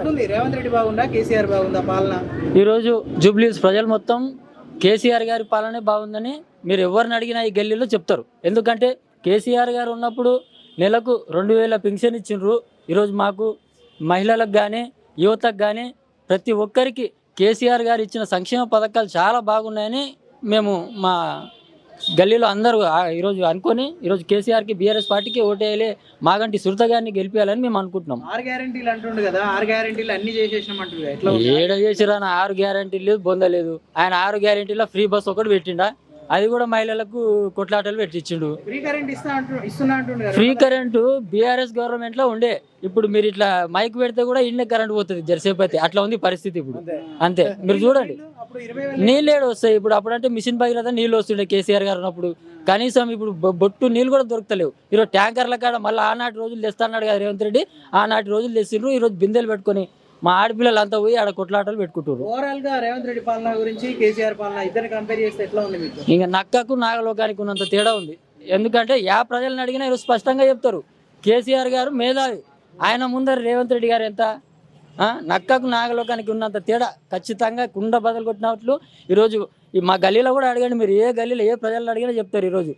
ఎట్లుంది రేవంత్ రెడ్డి బాగుందా కేసీఆర్ బాగుందా పాలన? ఈరోజు జూబ్లీస్ ప్రజలు మొత్తం కేసీఆర్ గారి పాలనే బాగుందని మీరు ఎవరిని అడిగినా ఈ గల్లీలో చెప్తారు. ఎందుకంటే కేసీఆర్ గారు ఉన్నప్పుడు నెలకు రెండు వేల పెన్షన్ ఇచ్చిండ్రు. ఈరోజు మాకు మహిళలకు కానీ యువతకు కానీ ప్రతి ఒక్కరికి కేసీఆర్ గారు ఇచ్చిన సంక్షేమ పథకాలు చాలా బాగున్నాయని మేము మా గల్లీలో అందరూ ఈరోజు అనుకొని ఈరోజు కేసీఆర్కి బీఆర్ఎస్ పార్టీకి ఓటేయాలి మాగంటి సురత గారిని గెలిపించాలని మేము అనుకుంటున్నాం ఆరు గ్యారంటీలు అంటుండు కదా ఆరు గ్యారంటీలు అన్ని చేసేసినాం అంటుండు ఎట్లా ఉంది? ఏడ చేసిరా ఆరు గ్యారంటీలు లేదు బొందలేదు ఆయన ఆరు గ్యారంటీలో ఫ్రీ బస్ ఒకటి పెట్టిండా అది కూడా మహిళలకు కొట్లాటలు పెట్టించిండు. ఫ్రీ కరెంట్ బీఆర్ఎస్ గవర్నమెంట్లో ఉండే. ఇప్పుడు మీరు ఇట్లా మైక్ పెడితే కూడా ఇండే కరెంట్ పోతుంది జరసేపు అయితే. అట్లా ఉంది పరిస్థితి ఇప్పుడు. అంతే. మీరు చూడండి. నీళ్ళు ఏడు వస్తాయి. ఇప్పుడు అప్పుడంటే మిషన్ భగీరథ నీళ్ళు వస్తుండే కేసీఆర్ గారు ఉన్నప్పుడు. కనీసం ఇప్పుడు బొట్టు నీళ్ళు కూడా దొరుకుతలేవు ఈరోజు ట్యాంకర్ల కాడ మళ్ళీ ఆనాటి రోజులు తెస్తాన్నాడు కదా రేవంత్ రెడ్డి. ఆనాటి రోజులు తెచ్చిండ్రు. ఈరోజు బిందెలు పెట్టుకొని మా ఆడపిల్లలు అంతా పోయి ఆడ కొట్లాటలు పెట్టుకుంటారు ఓవరాల్గా రేవంత్ రెడ్డి పాలన గురించి కేసీఆర్ పాలన ఇద్దరిని కంపేర్ చేస్తే ఎట్లా ఉంది మీకు? ఇంకా నక్కకు నాగలోకానికి ఉన్నంత తేడా ఉంది. ఎందుకంటే యా ప్రజలను అడిగినా ఈరోజు స్పష్టంగా చెప్తారు. కేసీఆర్ గారు మేధావి. ఆయన ముందర రేవంత్ రెడ్డి గారు ఎంత? ఆ, నక్కకు నాగలోకానికి ఉన్నంత తేడా ఖచ్చితంగా కుండ బదులు కొట్టినట్లు ఈరోజు మా గల్లీలో కూడా అడగండి మీరు. ఏ గల్లీలో ఏ ప్రజలను అడిగినా చెప్తారు ఈరోజు.